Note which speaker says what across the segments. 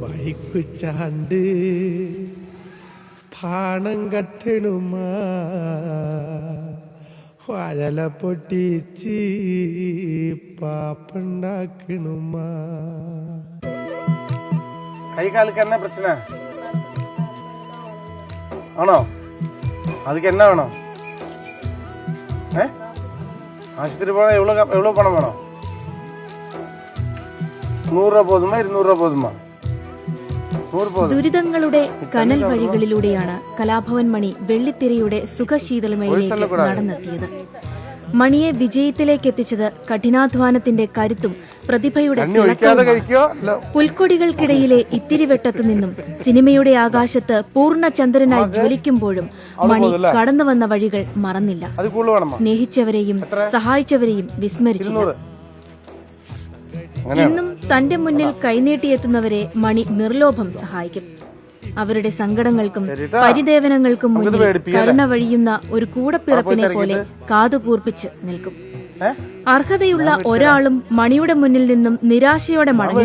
Speaker 1: വൈക്കുച്ചാണ്ട് പാണം കത്തിണുമാഴല പൊട്ടിച്ച് പാപ്പുണ്ടാക്കണുമാ.
Speaker 2: കൈകാലുക്ക് എന്നാ പ്രശ്ന? ആണോ? അതൊക്കെ എന്നാ വേണോ? ഏ? ആശുപത്രി പോണ എവ്വളോ എവ്വളോ പണം വേണോ? നൂറ് രൂപ പോതുമ ഇരുന്നൂറ് രൂപ പോതുമാ
Speaker 3: ദുരിതങ്ങളുടെ കനൽ വഴികളിലൂടെയാണ് കലാഭവൻ മണി വെള്ളിത്തിരയുടെ സുഖശീതളമയിലേക്ക് നടന്നെത്തിയത്. മണിയെ വിജയത്തിലേക്ക് എത്തിച്ചത് കഠിനാധ്വാനത്തിന്റെ കരുത്തും പ്രതിഭയുടെ. പുൽക്കൊടികൾക്കിടയിലെ ഇത്തിരിവെട്ടത്തു നിന്നും സിനിമയുടെ ആകാശത്ത് പൂർണചന്ദ്രനായി ജ്വലിക്കുമ്പോഴും മണി കടന്നു വന്ന വഴികൾ മറന്നില്ല. സ്നേഹിച്ചവരെയും സഹായിച്ചവരെയും വിസ്മരിച്ചില്ല. ഇന്നും തന്റെ മുന്നിൽ കൈനീട്ടിയെത്തുന്നവരെ മണി നിർലോഭം സഹായിക്കും. അവരുടെ സങ്കടങ്ങൾക്കും പരിദേവനങ്ങൾക്കും മുന്നിൽ കരുണ വഴിയുന്ന ഒരു കൂടപ്പിറപ്പിനെ പോലെ കാതുകൂർപ്പിച്ച് നിൽക്കും. അർഹതയുള്ള ഒരാളും മണിയുടെ മുന്നിൽ നിന്നും നിരാശയോടെ മടങ്ങി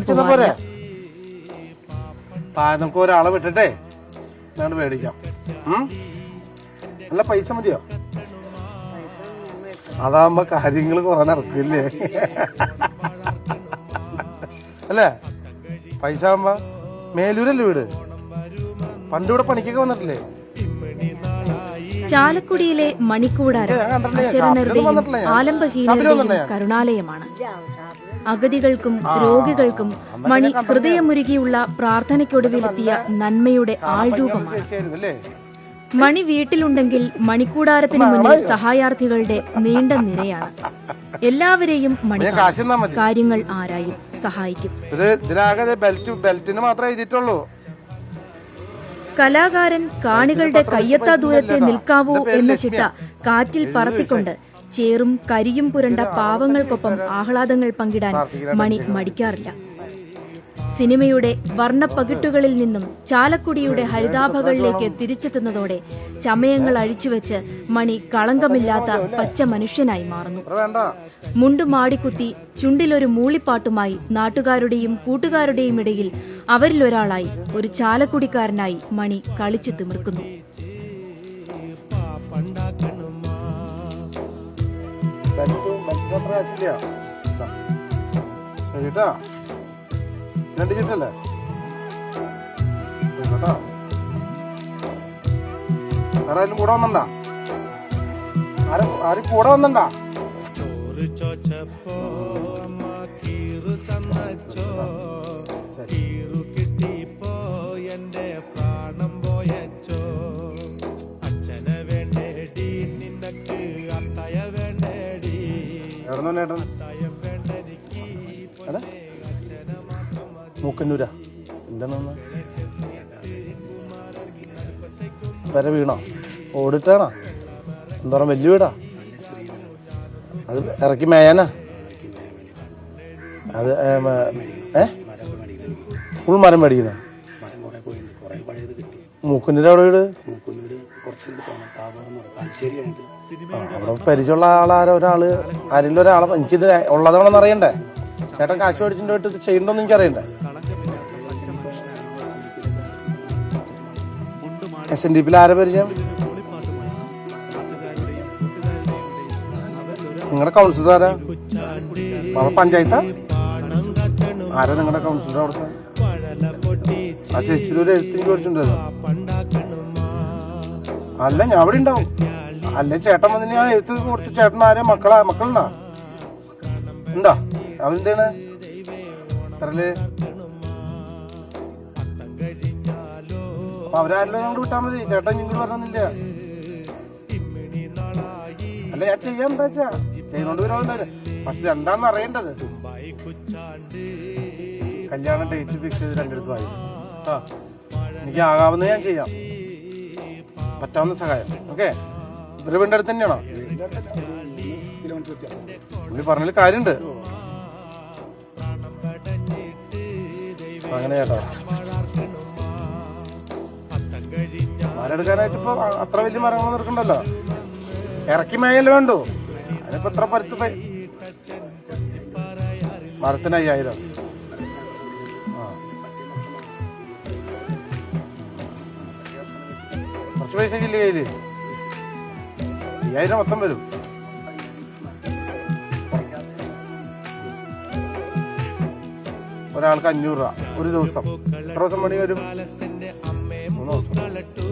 Speaker 2: നമുക്ക് ഒരാളെ വിട്ടിട്ടേ. ഞങ്ങൾ മേടിക്കാം നല്ല പൈസ മതിയോ? അതാകുമ്പോ കാര്യങ്ങൾ കുറെ നടക്കില്ലേ? അല്ലേ? പൈസ ആകുമ്പോ മേലൂരല്ലേ വീട്? പണ്ട് ഇവിടെ പണിക്കൊക്കെ വന്നിട്ടില്ലേ?
Speaker 3: ചാലക്കുടിയിലെ മണിക്കൂടാരം. അശരണരുടെയും ആലംബഹീനരുടെയും കരുണാലയമാണ്. അഗതികൾക്കും രോഗികൾക്കും മണി ഹൃദയമുരുകിയുള്ള പ്രാർത്ഥനയ്ക്കൊടുവിലെത്തിയ നന്മയുടെ ആൾരൂപമാണ് മണി വീട്ടിലുണ്ടെങ്കിൽ മണിക്കൂടാരത്തിന് മുന്നിൽ സഹായാർത്ഥികളുടെ നീണ്ട നിരയാണ്. എല്ലാവരെയും മണി കാര്യങ്ങൾ ആരായും സഹായിക്കും.
Speaker 2: ഇത് ഇതിലാകെ ബെൽറ്റ് ബെൽറ്റിന് മാത്രമേ എഴുതിയിട്ടുള്ളൂ.
Speaker 3: കലാകാരൻ കാണികളുടെ കയ്യെത്താ ദൂരത്തെ നിൽക്കാവൂ എന്ന ചിട്ട കാറ്റിൽ പറത്തിക്കൊണ്ട് ചേറും കരിയും പുരണ്ട പാവങ്ങൾക്കൊപ്പം ആഹ്ലാദങ്ങൾ പങ്കിടാൻ മണി മടിക്കാറില്ല. സിനിമയുടെ വർണപ്പകിട്ടുകളിൽ നിന്നും ചാലക്കുടിയുടെ ഹരിതാഭകളിലേക്ക് തിരിച്ചെത്തുന്നതോടെ ചമയങ്ങൾ അഴിച്ചുവെച്ച് മണി കളങ്കമില്ലാത്ത പച്ച മനുഷ്യനായി മാറുന്നു. മുണ്ടുമാടിക്കുത്തി ചുണ്ടിലൊരു മൂളിപ്പാട്ടുമായി നാട്ടുകാരുടെയും കൂട്ടുകാരുടെയും ഇടയിൽ അവരിലൊരാളായി ഒരു ചാലക്കുടിക്കാരനായി മണി കളിച്ചു തിമിർക്കുന്നു.
Speaker 2: കേട്ടോ? രണ്ട് ചീട്ടല്ലേ കേട്ടോ. വേറെ ആരും കൂടെ വന്നണ്ടാ? ആരും ആരും കൂടെ വന്നണ്ടാ? എവിടെ നിന്ന് ഏട്ടൻ?
Speaker 1: അത്തയം വേണ്ടെനിക്ക്
Speaker 2: എടാ. മൂക്കന്നൂരാ. എന്താണെന്ന് പെര വീണോ? ഓടിട്ടാണോ? എന്താ പറയുക വലിയ വീടാ? അത് ഇറക്കി മേയാനാ? അത് ഏ, ഫുൾ മരം മേടിക്കുന്ന? മൂക്കുന്നൂര് അവിടെ വീട്? അവിടെ പരിചയമുള്ള ആളാരോ ഒരാൾ? ആരെങ്കിലും ഒരാളെ? എനിക്കിത് ഉള്ളതാണെന്ന് അറിയണ്ടേ? ചേട്ടൻ കാശ് മേടിച്ചിട്ട് ചെയ്യണ്ടോന്ന് എനിക്കറിയണ്ടേ? എസ് എൻ ഡി പിയിൽ ആരെ പരിചയം? നിങ്ങളുടെ കൗൺസിലർ ആരാ? അവിടെ ആരാ നിങ്ങളുടെ കൗൺസിലർ അവിടുത്തെ? ആ ചേച്ചിയുടെ ഒരു എഴുത്തിന് അല്ല ഞാൻ അവിടെ ഉണ്ടാവും. അല്ല ചേട്ടൻ വന്നിട്ട് ഞാൻ എഴുത്ത് കൊടുത്ത് ചേട്ടൻ ആരെ? മക്കളാ മക്കളുണ്ടാ? ഉണ്ടോ? അവരെന്താണ്? എത്രൽ അപ്പൊ അവരാരെല്ലാം ഞങ്ങൾ വിട്ടാ മതി. ചേട്ടൻ നിങ്ങൾ പറഞ്ഞില്ല അല്ല ഞാൻ ചെയ്യാൻ എന്താ വെച്ചാ? ചെയ്യുന്നോണ്ട് വിരോധം പക്ഷെ എന്താന്ന് അറിയേണ്ടത്? കല്യാണ ഡേറ്റ് ഫിക്സ് ചെയ്ത് രണ്ടിടത്ത് വായി. ആ എനിക്ക് ആകാവുന്ന ഞാൻ ചെയ്യാം. പറ്റാവുന്ന സഹായം. ഓക്കെ? ഇവർ വീടിന്റെ അടുത്ത് തന്നെയാണോ? പുള്ളി പറഞ്ഞതിൽ കാര്യമുണ്ട്. അങ്ങനെ ചേട്ടാ പാലെടുക്കാനായിട്ട് ഇപ്പൊ അത്ര വലിയ മരങ്ങൾ എടുക്കണ്ടല്ലോ? ഇറക്കി മേയല്ലേ വേണ്ടു. അതിനിപ്പോ എത്ര പരുത്ത് മരത്തിന് അയ്യായിരം. കുറച്ച് പൈസ ഇല്ല കയ്യിൽ? അയ്യായിരം മൊത്തം വരും. ഒരാൾക്ക് അഞ്ഞൂറ് രൂപ ഒരു ദിവസം. എത്ര ദിവസം പണി വരും?
Speaker 1: മൂന്ന്
Speaker 2: ദിവസം.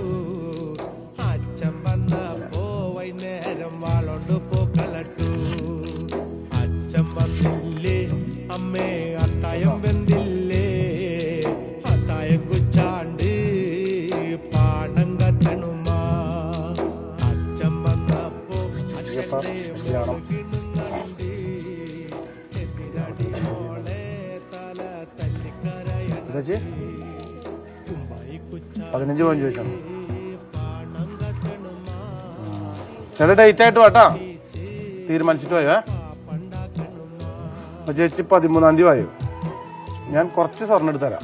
Speaker 2: വെച്ച് പതിനഞ്ച് പതിനഞ്ച് വെച്ചാണ് ചില ഡേറ്റ് ആയിട്ട് വാട്ടാ തീരുമാനിച്ചിട്ട് പോയോ ചേച്ചി പതിമൂന്നാം തീയതി വായോ? ഞാൻ കുറച്ച് സ്വർണം എടുത്ത് തരാം.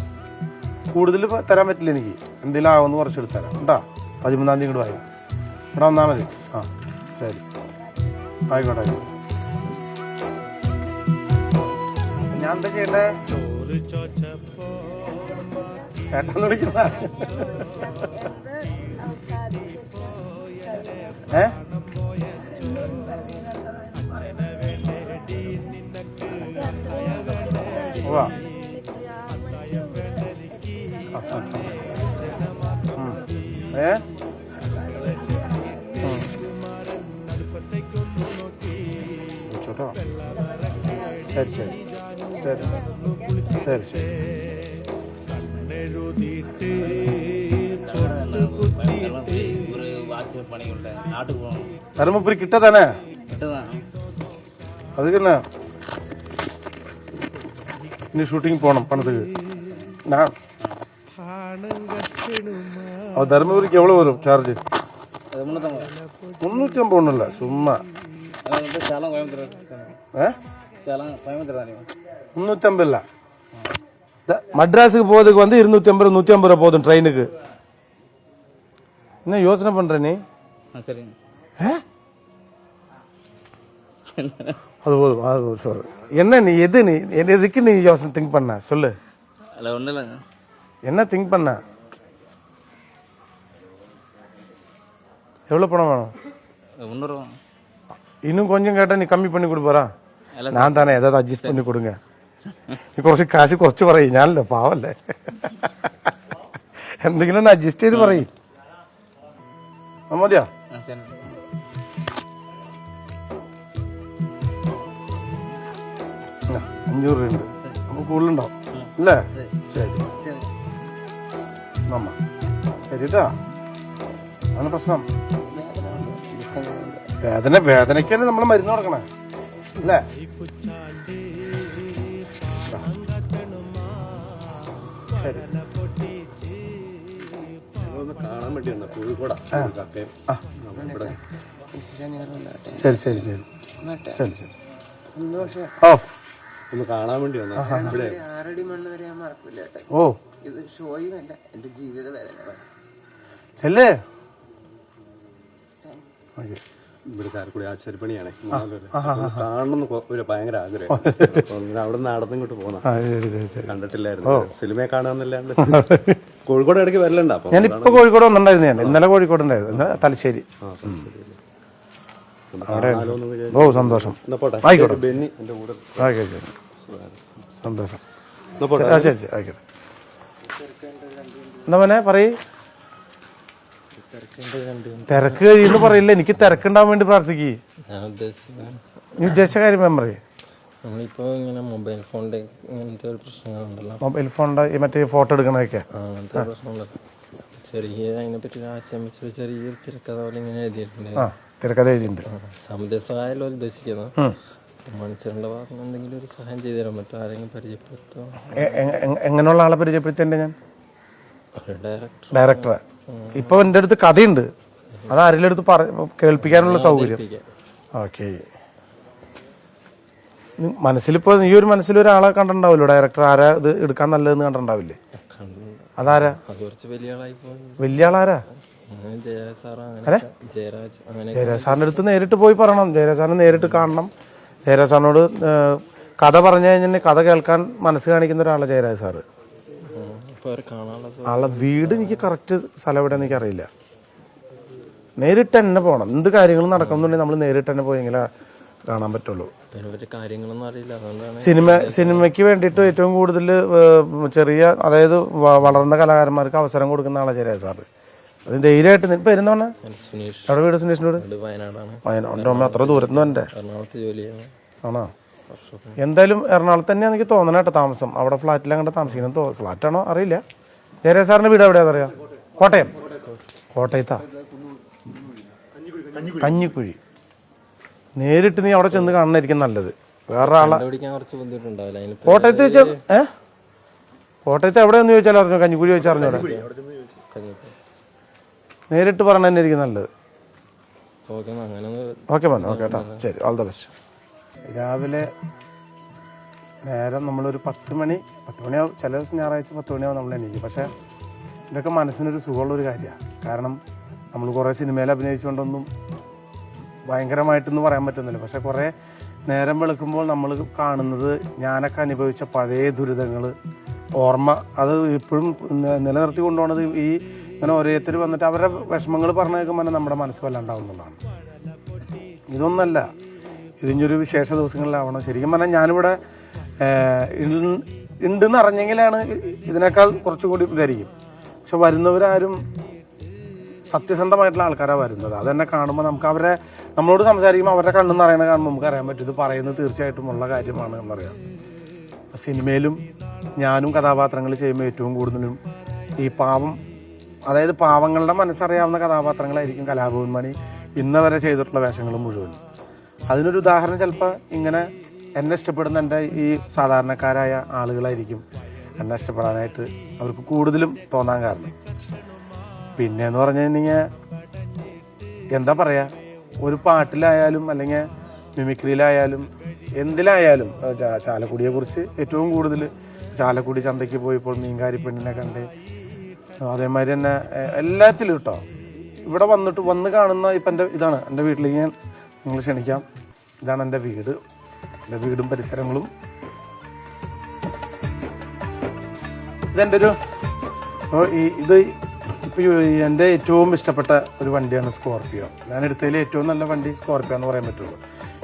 Speaker 2: കൂടുതൽ തരാൻ പറ്റില്ല എനിക്ക്. എന്തെങ്കിലും ആവുമെന്ന് കുറച്ച് എടുത്ത് തരാം. കേട്ടാ പതിമൂന്നാം തീയതി ഇങ്ങോട്ട് വായോ. ഇവിടെ വന്നാൽ മതി. ആ ശരി. ആയിക്കോട്ടെ ആയിക്കോട്ടെ. ഞാൻ എന്താ ചെയ്യണ്ടേ? ചേട്ടൻ വിളിക്കുന്ന ഏ ഉവ്വ. ഉം. ഏ. വിളിച്ചോട്ടോ. ശരി ശരി ശരി ശരി ശരി தருமபுரி கிட்ட தானே
Speaker 4: கிட்ட தான்
Speaker 2: அதுக்கு என்ன? நீ ஷூட்டிங் போனோம் பணத்துக்கு. நான் அவன் தருமபுரிக்கு எவ்வளோ வரும் சார்ஜ் முந்நூற்றி ஐம்பது ஒன்றும் இல்லை சும்மா.
Speaker 4: சேலம் கோயம்புத்தூர்
Speaker 2: ஆ? ஐம்பது இல்லை மட்ராஸுக்கு போகிறதுக்கு வந்து இருநூற்றி ஐம்பது நூற்றி ஐம்பது ரூபா போதும் ட்ரெயினுக்கு என்ன யோசனை பண்ணுற நீ?
Speaker 4: ஆ சரிங்க
Speaker 2: அது போதும் அது போதும் சொல்லு என்ன நீ எது நீ என்ன எதுக்கு நீ யோசனை திங்க் பண்ண சொல்லு
Speaker 4: அதில் ஒன்றும் இல்லைங்க
Speaker 2: என்ன திங்க் பண்ண எவ்வளோ பணம் வேணும்
Speaker 4: முந்நூறுவா
Speaker 2: இன்னுം கொஞ்சம் കേട്ടാ നീ കമ്മി പണി കൊടുപ്പാറാ
Speaker 4: അല്ല
Speaker 2: ഞാൻ തന്നെ ഏതാ അഡ്ജസ്റ്റ് പണി കൊടുങ്ങ നീ കുറച്ച് കാശ് കുറച്ച് പറയും ഞാനല്ലേ പാവല്ലേ എന്തെങ്കിലും ഒന്ന് അഡ്ജസ്റ്റ് ചെയ്ത് പറയും ആ, മതിയോ കിച്ചൺ അഞ്ഞൂറ് ഉണ്ട് നമുക്ക് അല്ലേ? ശരി. നമ്മ. ശരിട്ടാ. അതാണ് പ്രശ്നം. വേദന വേദനയ്ക്കല്ലേ നമ്മൾ മരുന്ന് കൊടുക്കണേ? അല്ലേ? ശരി. ശരി ശരി ശരി. ശരി ശരി. ഓ.
Speaker 5: ഒന്ന് കാണാൻ വേണ്ടി വന്ന ഇവിടെ.
Speaker 6: ആറടി മണ്ണ് വരെ ഞാൻ മറക്കില്ല
Speaker 2: ഓ.
Speaker 6: ഇത് ഷോയുമല്ല എന്റെ ജീവിത വേദന
Speaker 2: ചെല്ലേ? ഓക്കെ.
Speaker 5: ഇവിടെ കാരക്കുടി ആശാരിപ്പണിയാണേ. കാണണം എന്ന് ഒരു ഭയങ്കര ആഗ്രഹം. അവിടെ നിന്ന് നടന്നിങ്ങോട്ട് ഇങ്ങോട്ട് പോന്ന
Speaker 2: ശരി ശരി ശരി.
Speaker 5: കണ്ടിട്ടില്ലായിരുന്നു. സിനിമയെ കാണാന്നല്ലാണ്ട് കോഴിക്കോട് ഇടയ്ക്ക് വരലുണ്ട് അപ്പൊ
Speaker 2: ഞാനിപ്പോ കോഴിക്കോട് വന്നിട്ടുണ്ടായിരുന്നു ഞാൻ. ഇന്നലെ കോഴിക്കോട് ഉണ്ടായിരുന്നു. ഇന്നലെ തലശ്ശേരി. അവിടെ ഓ സന്തോഷം. ആയിക്കോട്ടെ. ശരി സന്തോഷം. ശരി ശരി ആയിക്കോട്ടെ. എന്താ മോനെ പറയ്. തിരക്ക് കഴിയുന്നു പറയില്ല. എനിക്ക് തിരക്കുണ്ടാവാൻ വേണ്ടി പ്രാർത്ഥിക്കേ. ഉദ്ദേശിച്ച കാര്യം പറയും.
Speaker 7: നമ്മളിപ്പോൾ ഇങ്ങനെ മൊബൈൽ ഫോണിന്റെ ഇങ്ങനത്തെ ഒരു പ്രശ്നങ്ങളുണ്ടല്ലോ.
Speaker 2: മൊബൈൽ ഫോണിന്റെ ഈ മറ്റേ ഫോട്ടോ എടുക്കണതൊക്കെ.
Speaker 7: ആ, അങ്ങനത്തെ പ്രശ്നമുണ്ടല്ലോ ചെറിയ അതിനെപ്പറ്റി പറ്റി ആശയം വെച്ച് ചെറിയ തിരക്കഥ പോലെ ഇങ്ങനെ എഴുതിയിട്ടുണ്ട്.
Speaker 2: ആ തിരക്കഥ എഴുതിയിട്ടുണ്ട്.
Speaker 7: ഉദ്ദേശിക്കുന്നത് മനുഷ്യരുടെ ഭാഗത്ത് എന്തെങ്കിലും ഒരു സഹായം ചെയ്തു തരാൻ പറ്റും ആരെങ്കിലും പരിചയപ്പെടുത്തോ?
Speaker 2: എങ്ങനെയുള്ള ആളെ പരിചയപ്പെടുത്തേണ്ട ഞാൻ?
Speaker 7: ഡയറക്ടർ
Speaker 2: ഡയറക്ടറെ. ഇപ്പൊ എന്റെ അടുത്ത് കഥയുണ്ട്. അത് ആരെങ്കിലും അടുത്ത് പറ കേൾപ്പിക്കാനുള്ള സൗകര്യം. ഓക്കെ. മനസ്സിലിപ്പോ നീ ഒരു മനസ്സിൽ ഒരാളെ കണ്ടിട്ടുണ്ടാവില്ലോ? ഡയറക്ടർ ആരാ ഇത് എടുക്കാൻ നല്ലതെന്ന് കണ്ടിട്ടുണ്ടാവില്ലേ? അതാരാ?
Speaker 7: വലിയ
Speaker 2: ആളാരാ
Speaker 7: ജയരാജ്
Speaker 2: സാറിന്റെ സാറിന്റെ അടുത്ത് നേരിട്ട് പോയി പറയണം. ജയരാജ് സാറിനെ നേരിട്ട് കാണണം. ജയരാജ് സാറിനോട് കഥ പറഞ്ഞു കഴിഞ്ഞാൽ കഥ കേൾക്കാൻ മനസ്സ് കാണിക്കുന്ന ഒരാളാണ് ജയരാജ് സാറ്. ആളെ വീട് എനിക്ക് കറക്റ്റ് സ്ഥലം എവിടെ എനിക്ക് അറിയില്ല നേരിട്ട് തന്നെ പോകണം. എന്ത് കാര്യങ്ങളും നടക്കുന്നുണ്ടെങ്കിൽ നമ്മൾ നേരിട്ട് തന്നെ പോയെങ്കിലേ കാണാൻ പറ്റുള്ളൂ.
Speaker 7: അതിനെപ്പറ്റി കാര്യങ്ങളൊന്നും അറിയില്ല. അതുകൊണ്ടാണ്
Speaker 2: സിനിമ സിനിമയ്ക്ക് വേണ്ടിയിട്ട് ഏറ്റവും കൂടുതൽ ചെറിയ അതായത് വളർന്ന കലാകാരന്മാർക്ക് അവസരം കൊടുക്കുന്ന ആളാണ് ചെറിയ സാറ്. അത് ധൈര്യമായിട്ട് ഇപ്പൊ
Speaker 7: സുനീഷ്.
Speaker 2: എവിടെ വീട് സുനീഷിനോട്?
Speaker 7: വയനാടാണ്.
Speaker 2: വയനാട്. അമ്മ അത്ര ദൂരത്തുനിന്ന് എന്റെ
Speaker 7: എറണാകുളത്ത് ജോലി ചെയ്യുന്നത്
Speaker 2: ആണോ എന്തായാലും എറണാകുളത്ത് തന്നെയാണ് എനിക്ക് തോന്നണ കേട്ടോ താമസം. അവിടെ ഫ്ലാറ്റിൽ അങ്ങനെ താമസിക്കുന്നത് തോ ഫ്ലാറ്റാണോ അറിയില്ല. ജയരാജ് സാറിന്റെ വീട് എവിടെയാണെന്ന് അറിയാം? കോട്ടയം. കോട്ടയത്താ? കഞ്ഞിക്കുഴി. നേരിട്ട് നീ അവിടെ ചെന്ന് കാണണമായിരിക്കും നല്ലത്. വേറെ ആളെ കോട്ടയത്ത് വെച്ച ഏ? കോട്ടയത്ത് എവിടെയെന്ന് ചോദിച്ചാൽ അറിഞ്ഞോ? കഞ്ഞിക്കുഴി ചോദിച്ചാൽ അറിഞ്ഞോ നേരിട്ട് പറഞ്ഞ തന്നെ ആയിരിക്കും നല്ലത്.
Speaker 7: ഓക്കെ ഒന്ന്
Speaker 2: ഓക്കെ മോനെ ഓക്കെ കേട്ടോ. ശരി ഓൾ ദ ബെസ്റ്റ് രാവിലെ നേരം നമ്മളൊരു പത്ത് മണി പത്ത് മണിയാവും. ചില ദിവസം ഞായറാഴ്ച പത്ത് മണിയാവും നമ്മൾ എണീക്കും. പക്ഷേ ഇതൊക്കെ മനസ്സിനൊരു സുഖമുള്ളൊരു കാര്യമാണ്. കാരണം നമ്മൾ കുറേ സിനിമയിൽ അഭിനയിച്ചുകൊണ്ടൊന്നും ഭയങ്കരമായിട്ടൊന്നും പറയാൻ പറ്റുന്നില്ല. പക്ഷെ കുറേ നേരം വെളുക്കുമ്പോൾ നമ്മൾ കാണുന്നത് ഞാനൊക്കെ അനുഭവിച്ച പഴയ ദുരിതങ്ങൾ ഓർമ്മ അത് ഇപ്പോഴും നിലനിർത്തി കൊണ്ടുപോകുന്നത് ഈ ഇങ്ങനെ ഓരോരുത്തർ വന്നിട്ട് അവരുടെ വിഷമങ്ങൾ പറഞ്ഞു കേൾക്കുമ്പോൾ തന്നെ നമ്മുടെ മനസ്സ് വല്ലാണ്ടാവുന്നതാണ് ഇതൊന്നല്ല ഇതിഞ്ഞൊരു വിശേഷ ദിവസങ്ങളിലാവണം. ശരിക്കും പറഞ്ഞാൽ ഞാനിവിടെ ഉണ്ടെന്ന് അറിഞ്ഞെങ്കിലാണ് ഇതിനേക്കാൾ കുറച്ചുകൂടി ഇതായിരിക്കും. പക്ഷെ വരുന്നവരാരും സത്യസന്ധമായിട്ടുള്ള ആൾക്കാരാണ് വരുന്നത്. അതെന്നെ കാണുമ്പോൾ നമുക്ക് അവരെ നമ്മളോട് സംസാരിക്കുമ്പോൾ അവരുടെ കണ്ണു അറിയണ കാണുമ്പോൾ നമുക്ക് അറിയാൻ പറ്റും ഇത് പറയുന്നത് തീർച്ചയായിട്ടും ഉള്ള കാര്യമാണ് എന്നറിയാം. സിനിമയിലും ഞാനും കഥാപാത്രങ്ങൾ ചെയ്യുമ്പോൾ ഏറ്റവും കൂടുതലും ഈ പാവം അതായത് പാവങ്ങളുടെ മനസ്സറിയാവുന്ന കഥാപാത്രങ്ങളായിരിക്കും കലാഭവൻ മണി ഇന്ന് വരെ ചെയ്തിട്ടുള്ള വേഷങ്ങൾ മുഴുവൻ അതിനൊരു ഉദാഹരണം ചിലപ്പോൾ ഇങ്ങനെ എന്നെ ഇഷ്ടപ്പെടുന്ന എന്റെ ഈ സാധാരണക്കാരായ ആളുകളായിരിക്കും എന്നെ ഇഷ്ടപ്പെടാനായിട്ട് അവർക്ക് കൂടുതലും തോന്നാൻ കാരണം. പിന്നെ എന്ന് പറഞ്ഞു കഴിഞ്ഞാൽ എന്താ പറയുക ഒരു പാട്ടിലായാലും അല്ലെങ്കിൽ മിമിക്രിയിലായാലും എന്തിലായാലും ഏഹ് ചാ- ചാലക്കുടിയെ കുറിച്ച് ഏറ്റവും കൂടുതൽ ചാലക്കുടി ചന്തയ്ക്ക് പോയപ്പോൾ മീൻകാരി പെണ്ണിനെ കണ്ട് അതേമാതിരി തന്നെ എല്ലാത്തിലും കേട്ടോ ഇവിടെ വന്നിട്ട് വന്ന് കാണുന്ന ഇപ്പം എന്റെ ഇതാണ് എന്റെ വീട്ടിലേക്ക് ഞാൻ നിങ്ങൾ ക്ഷണിക്കാം. ഇതാണ് എന്റെ വീട്. എന്റെ വീടും പരിസരങ്ങളും. ഇതെന്റെ ഒരു ഇത് ഇപ്പോൾ എന്റെ ഏറ്റവും ഇഷ്ടപ്പെട്ട ഒരു വണ്ടിയാണ് സ്കോർപ്പിയോ ഞാൻ എടുത്തതിൽ ഏറ്റവും നല്ല വണ്ടി സ്കോർപ്പിയോ എന്ന് പറയാൻ പറ്റുള്ളൂ.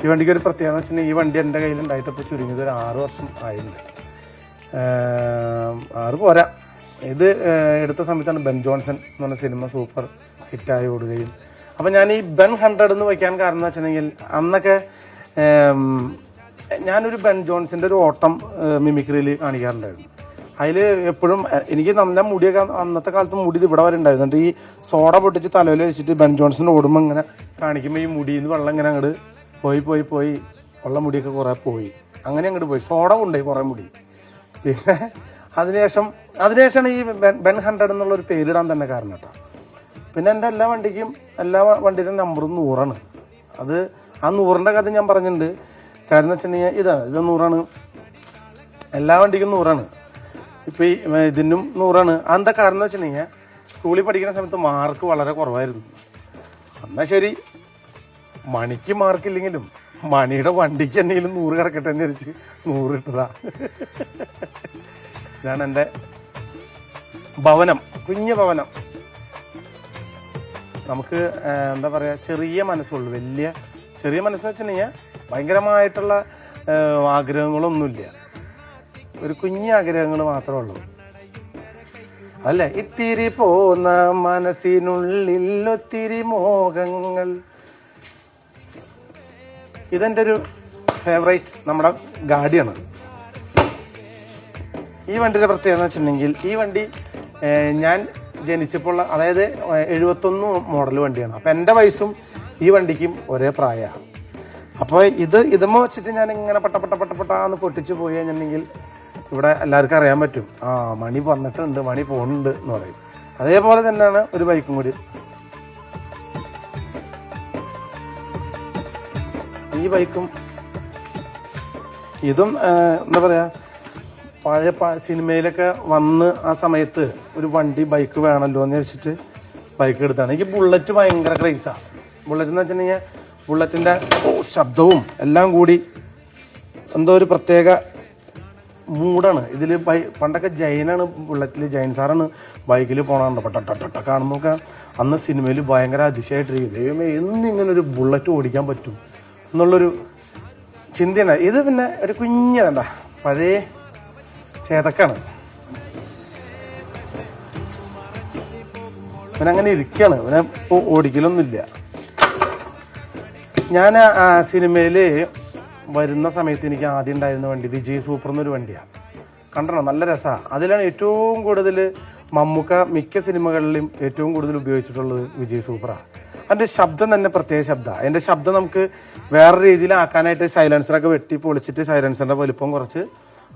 Speaker 2: ഈ വണ്ടിക്ക് ഒരു പ്രത്യേകത എന്ന് വെച്ചിട്ടുണ്ടെങ്കിൽ ഈ വണ്ടി എന്റെ കയ്യിൽ ഉണ്ടായിട്ടപ്പോൾ ചുരുങ്ങിയത് ഒരു ആറ് വർഷം ആയിട്ടുണ്ട്. ആറ് പോരാ. ഇത് എടുത്ത സമയത്താണ് ബെൻ ജോൺസൺ എന്ന് പറഞ്ഞ സിനിമ സൂപ്പർ ഹിറ്റായി ഓടുകയും. അപ്പോൾ ഞാൻ ഈ ബെൻ ഹൺഡ്രഡ് എന്ന് വയ്ക്കാൻ കാരണം എന്ന് വെച്ചിട്ടുണ്ടെങ്കിൽ അന്നൊക്കെ ഞാനൊരു ബെൻ ജോൺസിന്റെ ഒരു ഓട്ടം മിമിക്രിയിൽ കാണിക്കാറുണ്ടായിരുന്നു. അതിൽ എപ്പോഴും എനിക്ക് നല്ല മുടിയൊക്കെ അന്നത്തെ കാലത്ത് മുടി ഇവിടെ വരെ ഉണ്ടായിരുന്നു. എന്നിട്ട് ഈ സോഡ പൊട്ടിച്ച് തലയിൽ വെച്ചിട്ട് ബെൻ ജോൺസൺ ഓടുമ്പോൾ ഇങ്ങനെ കാണിക്കുമ്പോൾ ഈ മുടിയിൽ നിന്ന് വെള്ളം ഇങ്ങനെ അങ്ങോട്ട് പോയി പോയി പോയി. ഉള്ള മുടിയൊക്കെ കുറേ പോയി. അങ്ങനെ അങ്ങോട്ട് പോയി. സോഡ കൊണ്ടുപോയി കുറേ മുടി. പിന്നെ അതിനുശേഷം അതിനുശേഷമാണ് ഈ ബെൻ ബെൻ ഹൺഡ്രഡ് എന്നുള്ള ഒരു പേരിടാൻ തന്നെ കാരണം കേട്ടോ. പിന്നെ എന്റെ എല്ലാ വണ്ടിക്കും എല്ലാ വണ്ടിയുടെയും വണ്ടിയുടെ നമ്പറും നൂറാണ്. അത് ആ നൂറിന്റെ കഥ ഞാൻ പറഞ്ഞിട്ടുണ്ട്. കാരണം എന്ന് വെച്ചിട്ടുണ്ടെങ്കിൽ ഇതാണ് ഇത് നൂറാണ്. എല്ലാ വണ്ടിക്കും നൂറാണ്. ഇപ്പോൾ ഈ ഇതിനും നൂറാണ്. അതെന്താ കാരണം എന്ന് വെച്ചിട്ടുണ്ടെങ്കിൽ സ്കൂളിൽ പഠിക്കുന്ന സമയത്ത് മാർക്ക് വളരെ കുറവായിരുന്നു. എന്നാൽ ശരി മണിക്ക് മാർക്കില്ലെങ്കിലും മണിയുടെ വണ്ടിക്ക് എന്തെങ്കിലും നൂറ് കിടക്കട്ടെ എന്ന് വിചാരിച്ച് നൂറ് ഇട്ടതാ. ഇതാണ് എന്റെ ഭവനം കുഞ്ഞു ഭവനം. നമുക്ക് എന്താ പറയുക ചെറിയ മനസ്സുള്ളൂ. വലിയ ചെറിയ മനസ്സെന്ന് വെച്ചിട്ടുണ്ടെങ്കിൽ ഭയങ്കരമായിട്ടുള്ള ആഗ്രഹങ്ങളൊന്നുമില്ല. ഒരു കുഞ്ഞു ആഗ്രഹങ്ങൾ മാത്രമേ ഉള്ളൂ. അല്ല? ഇത്തിരി പോന്ന മനസ്സിനുള്ളിൽ ഒത്തിരി മോഹങ്ങൾ. ഇതെന്റെ ഒരു ഫേവറേറ്റ് നമ്മുടെ ഗാഡിയാണ് ഈ വണ്ടിയുടെ പ്രത്യേകത എന്ന് വെച്ചിട്ടുണ്ടെങ്കിൽ ഈ വണ്ടി ഞാൻ ജനിച്ചപ്പോൾ അതായത് എഴുപത്തൊന്ന് മോഡൽ വണ്ടിയാണ്. അപ്പം എന്റെ വയസ്സും ഈ വണ്ടിക്കും ഒരേ പ്രായമാണ്. അപ്പോൾ ഇത് ഇതുമ്മ വെച്ചിട്ട് ഞാൻ ഇങ്ങനെ പട്ട പട്ട പട്ട പട്ടാന്ന് പൊട്ടിച്ച് പോയി കഴിഞ്ഞിട്ടുണ്ടെങ്കിൽ ഇവിടെ എല്ലാവർക്കും അറിയാൻ പറ്റും. ആ മണി വന്നിട്ടുണ്ട് മണി പോകുന്നുണ്ട് എന്ന് പറയും. അതേപോലെ തന്നെയാണ് ഒരു ബൈക്കും കൂടി. ഈ ബൈക്കും ഇതും എന്താ പറയാ പഴയ സിനിമയിലൊക്കെ വന്ന് ആ സമയത്ത് ഒരു വണ്ടി ബൈക്ക് വേണമല്ലോ എന്ന് വെച്ചിട്ട് ബൈക്ക് എടുത്താണ്. എനിക്ക് ബുള്ളറ്റ് ഭയങ്കര ക്രൈസാണ് ബുള്ളറ്റ് എന്ന് വെച്ചിട്ടുണ്ടെങ്കിൽ ബുള്ളറ്റിന്റെ ശബ്ദവും എല്ലാം കൂടി എന്തോ ഒരു പ്രത്യേക മൂടാണ്. ഇതിൽ ബൈ പണ്ടൊക്കെ ജൈനാണ് ബുള്ളറ്റിൽ ജൈൻ സാറാണ് ബൈക്കിൽ പോകണുണ്ട് പെട്ട കാണുമ്പോൾ അന്ന് സിനിമയിൽ ഭയങ്കര അതിശയമായിട്ടിരിക്കും ദൈവമേ എന്നിങ്ങനെ ഒരു ബുള്ളറ്റ് ഓടിക്കാൻ പറ്റും എന്നുള്ളൊരു ചിന്തയാണ്. ഇത് പിന്നെ ഒരു കുഞ്ഞണ്ട പഴയ ചേതക്കാണ്. പിന്നെ അങ്ങനെ ഇരിക്കുകയാണ് ഇപ്പോൾ ഓടിക്കലൊന്നുമില്ല. ഞാൻ ആ സിനിമയിൽ വരുന്ന സമയത്ത് എനിക്ക് ആദ്യം ഉണ്ടായിരുന്ന വണ്ടി വിജയ് സൂപ്പർ എന്നൊരു വണ്ടിയാണ് കണ്ടോ നല്ല രസമാണ് അതിലാണ് ഏറ്റവും കൂടുതൽ മമ്മൂക്ക മിക്ക സിനിമകളിലും ഏറ്റവും കൂടുതൽ ഉപയോഗിച്ചിട്ടുള്ളത് വിജയ് സൂപ്പറാണ് അതിന്റെ ശബ്ദം തന്നെ പ്രത്യേക ശബ്ദമാണ് അതിന്റെ ശബ്ദം നമുക്ക് വേറെ രീതിയിലാക്കാനായിട്ട് സൈലൻസറൊക്കെ വെട്ടി പൊളിച്ചിട്ട് സൈലൻസറിന്റെ വലുപ്പം കുറച്ച്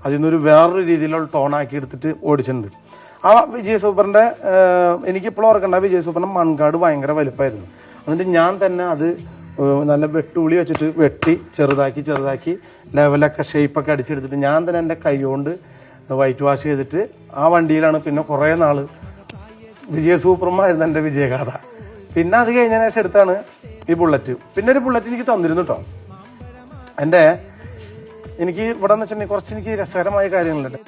Speaker 2: അതിൽ നിന്നൊരു വേറൊരു രീതിയിലുള്ള ടോണാക്കി എടുത്തിട്ട് ഓടിച്ചിട്ടുണ്ട്. ആ വിജയ് സൂപ്പറിന്റെ എനിക്കിപ്പോഴും ഓർക്കേണ്ട വിജയ് സൂപ്പറിന്റെ മൺകാട് ഭയങ്കര വലുപ്പമായിരുന്നു എന്നിട്ട് ഞാൻ തന്നെ അത് നല്ല വെട്ടുള്ളി വെച്ചിട്ട് വെട്ടി ചെറുതാക്കി ചെറുതാക്കി ലെവലൊക്കെ ഷേപ്പൊക്കെ അടിച്ചെടുത്തിട്ട് ഞാൻ തന്നെ എന്റെ കൈ കൊണ്ട് വൈറ്റ് വാഷ് ചെയ്തിട്ട് ആ വണ്ടിയിലാണ് പിന്നെ കുറേ നാൾ വിജയ സൂപ്പർമായിരുന്നു എന്റെ വിജയഗാഥ. പിന്നെ അത് കഴിഞ്ഞതിന് ശേഷം എടുത്താണ് ഈ ബുള്ളറ്റ്. പിന്നെ ഒരു ബുള്ളറ്റ് എനിക്ക് തന്നിരുന്നു കേട്ടോ എന്റെ എനിക്ക് ഇവിടെ എന്ന് വെച്ചിട്ടുണ്ടെങ്കിൽ കുറച്ച് എനിക്ക് രസകരമായ കാര്യങ്ങളുണ്ട്.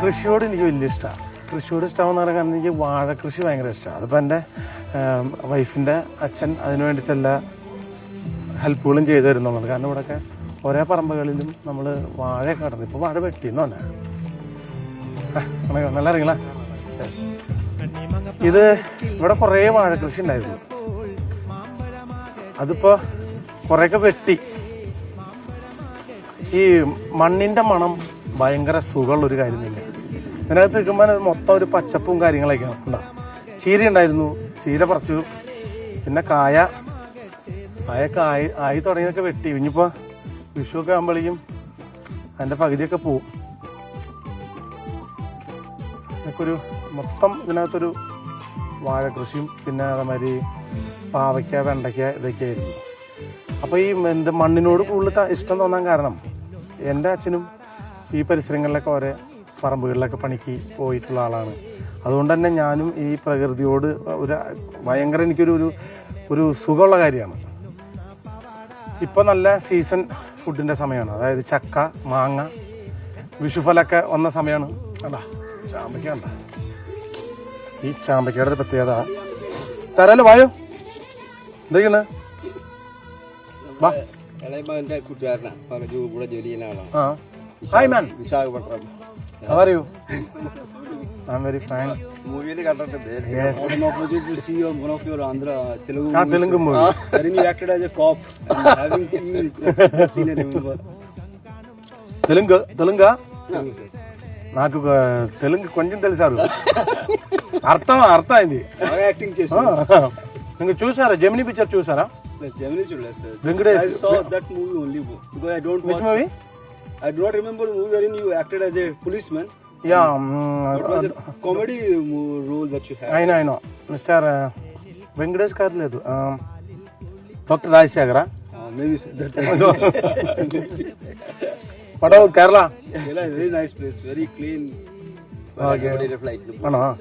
Speaker 2: കൃഷിയോട് എനിക്ക് വലിയ ഇഷ്ടമാണ് കൃഷിയോട് ഇഷ്ടമെന്ന് പറയാൻ കാരണം എനിക്ക് വാഴ കൃഷി ഭയങ്കര ഇഷ്ടമാണ് അതിപ്പോൾ എന്റെ വൈഫിന്റെ അച്ഛൻ അതിന് വേണ്ടിയിട്ടെല്ലാ ഹെൽപ്പുകളും ചെയ്തു തരുന്നുള്ളത് കാരണം ഇവിടെയൊക്കെ ഓരോ പറമ്പുകളിലും നമ്മൾ വാഴയൊക്കെ കടന്നു ഇപ്പോൾ വാഴ വെട്ടിയെന്ന് പറഞ്ഞാൽ നല്ല അറിയങ്ങളാ ഇത് ഇവിടെ കുറേ വാഴ കൃഷി ഉണ്ടായിരുന്നു. അതിപ്പോൾ കുറേയൊക്കെ വെട്ടി. ഈ മണ്ണിന്റെ മണം ഭയങ്കര സുഖമുള്ളൊരു കാര്യം തന്നെ ഇതിനകത്ത് നിൽക്കുമ്പോൾ മൊത്തം ഒരു പച്ചപ്പും കാര്യങ്ങളൊക്കെയാണ് ഉണ്ടാവും ചീര ഉണ്ടായിരുന്നു. ചീര പറിച്ചു. പിന്നെ കായ. കായൊക്കെ ആയി ആയി തുടങ്ങിയൊക്കെ വെട്ടി. ഇനിയിപ്പോൾ വിഷുവൊക്കെ ആകുമ്പോഴേക്കും അതിന്റെ പകുതിയൊക്കെ പോവും. ഇതൊക്കെ മൊത്തം ഇതിനകത്തൊരു വാഴ കൃഷിയും പിന്നെ അതേമാതിരി പാവയ്ക്ക വെണ്ടയ്ക്ക ഇതൊക്കെ ആയിരുന്നു അപ്പോൾ ഈ എന്ത് മണ്ണിനോട് കൂടുതൽ ഇഷ്ടം തോന്നാൻ കാരണം എന്റെ അച്ഛനും ഈ പരിസരങ്ങളിലൊക്കെ ഓരോ പറമ്പുകളിലൊക്കെ പണിക്ക് പോയിട്ടുള്ള ആളാണ്. അതുകൊണ്ട് തന്നെ ഞാനും ഈ പ്രകൃതിയോട് ഒരു ഭയങ്കര എനിക്കൊരു ഒരു ഒരു സുഖമുള്ള കാര്യമാണ്. ഇപ്പോൾ നല്ല സീസൺ ഫുഡിന്റെ സമയമാണ്. അതായത് ചക്ക മാങ്ങ വിഷുഫലൊക്കെ വന്ന സമയമാണ്. കണ്ടാ? ചാമ്പയ്ക്ക കണ്ട? ഈ ചാമ്പയ്ക്കയുടെ ഒരു പ്രത്യേകത. തരാലോ വായോ? എന്തൊക്കെയാണ് വാ.
Speaker 5: കൂട്ടുകാരനാണ് ജോലി ചെയ്യുന്ന ആളാണ്.
Speaker 8: Hi man. Visakhapatnam. How Andhra ah, Telugu Telugu?
Speaker 2: Telugu Telugu నాకు తెలుగు కొంచెం తెలిసారు. అర్థం అర్థం అయింది
Speaker 8: యాక్టింగ్
Speaker 2: ఇంకా చూసారా? జెమినీ పిక్చర్ చూసారా?
Speaker 8: జెమినీ చూడలేదు sir
Speaker 2: Venkatesh
Speaker 8: I saw that movie only because I don't watch
Speaker 2: movie
Speaker 8: I do not remember movie wherein you acted as a policeman.
Speaker 2: Yeah.
Speaker 8: Um, what was uh, the comedy role that you had?
Speaker 2: I know, I know. Mr. Uh, Venkatesh Karledu. Um, Dr. Rajshagara.
Speaker 8: Uh, maybe that.
Speaker 2: what about
Speaker 8: Kerala? Kerala is a very nice place, very clean.
Speaker 5: Okay.
Speaker 2: Uh, no. like. Ano?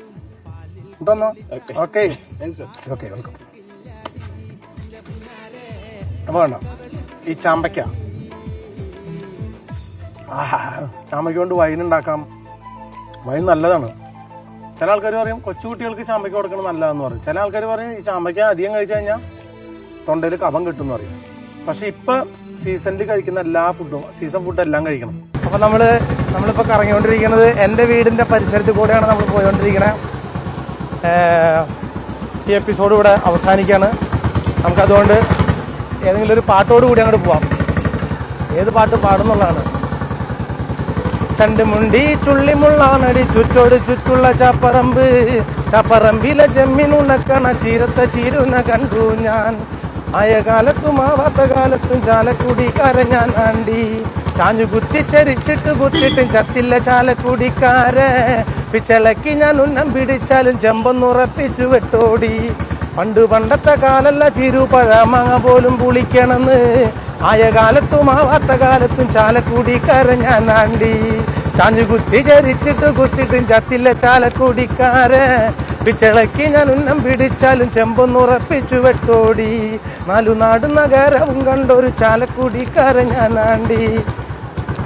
Speaker 2: Okay. Okay.
Speaker 8: Thanks, sir.
Speaker 2: Okay, welcome. Come അപ്പോൾ It's ചാമ്പയ്ക്ക ചാമ്പയ്ക്ക കൊണ്ട് wine ഉണ്ടാക്കാം. Wine നല്ലതാണ്. ചില ആൾക്കാർ പറയും കൊച്ചുകുട്ടികൾക്ക് ചാമ്പയ്ക്ക കൊടുക്കണം നല്ലതെന്ന് പറയും. ചില ആൾക്കാർ പറയും ഈ ചാമ്പയ്ക്ക അധികം കഴിച്ചു കഴിഞ്ഞാൽ തൊണ്ടയിൽ കഫം കിട്ടും എന്ന് പറയും. പക്ഷെ ഇപ്പൊ സീസണിൽ കഴിക്കുന്ന എല്ലാ ഫുഡും സീസൺ ഫുഡ് എല്ലാം കഴിക്കണം. അപ്പൊ നമ്മൾ നമ്മളിപ്പോ കറങ്ങിക്കൊണ്ടിരിക്കുന്നത് എന്റെ വീടിന്റെ പരിസരത്ത് കൂടെയാണ് നമ്മൾ പോയിക്കൊണ്ടിരിക്കുന്നത് ഈ എപ്പിസോഡ് ഇവിടെ അവസാനിക്കുകയാണ് നമുക്കതുകൊണ്ട് ഏതെങ്കിലും ഒരു പാട്ടോട് കൂടി അങ്ങോട്ട് പോവാം. ഏത് പാട്ട് പാടുന്നുള്ളതാണ്. ചണ്ടുമുണ്ടി ചുള്ളിമുള്ളാണടി ചുറ്റോട് ചുറ്റുള്ള ചാപ്പറമ്പ്. ചാപ്പറമ്പിലെ ജമ്മിനുണക്കണ ചീരത്ത ചീരുന്ന കണ്ടു ഞാൻ. ആയ കാലത്തും ആവാത്ത കാലത്തും ചാലക്കുടിക്കാരൻ ഞാൻ ആണ്ടി. ചാഞ്ഞു കുത്തി ചരിച്ചിട്ട് കുത്തിട്ടും ചത്തില്ല ചാലക്കുടിക്കാരെ പിച്ചളക്കി ഞാൻ ഉന്നം പിടിച്ചാലും ചെമ്പൊന്നുറപ്പിച്ചു വെട്ടോടി. പണ്ട് പണ്ടത്തെ കാലല്ല ചിരു പഴമങ്ങ പോലും പുളിക്കണമെന്ന്. ആയ കാലത്തും ആവാത്ത കാലത്തും ചാലക്കൂടി കരഞ്ഞാൻ നാണ്ടി ചാഞ്ഞു കുത്തി ചരിച്ചിട്ട് കുത്തിട്ടും ചത്തില്ല ചാലക്കൂടിക്കാരെ. പിച്ചളക്കി ഞാൻ ഉന്നം പിടിച്ചാലും ചെമ്പൊന്നുറപ്പിച്ചു വെട്ടോടി. നാലു നാട് നഗരവും കണ്ടൊരു ചാലക്കൂടിക്കാരെ ഞാൻ നാണ്ടി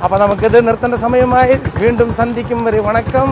Speaker 2: അപ്പൊ നമുക്കിത് നിർത്തേണ്ട സമയമായി. വീണ്ടും സന്ധിക്കും വരെ വണക്കം.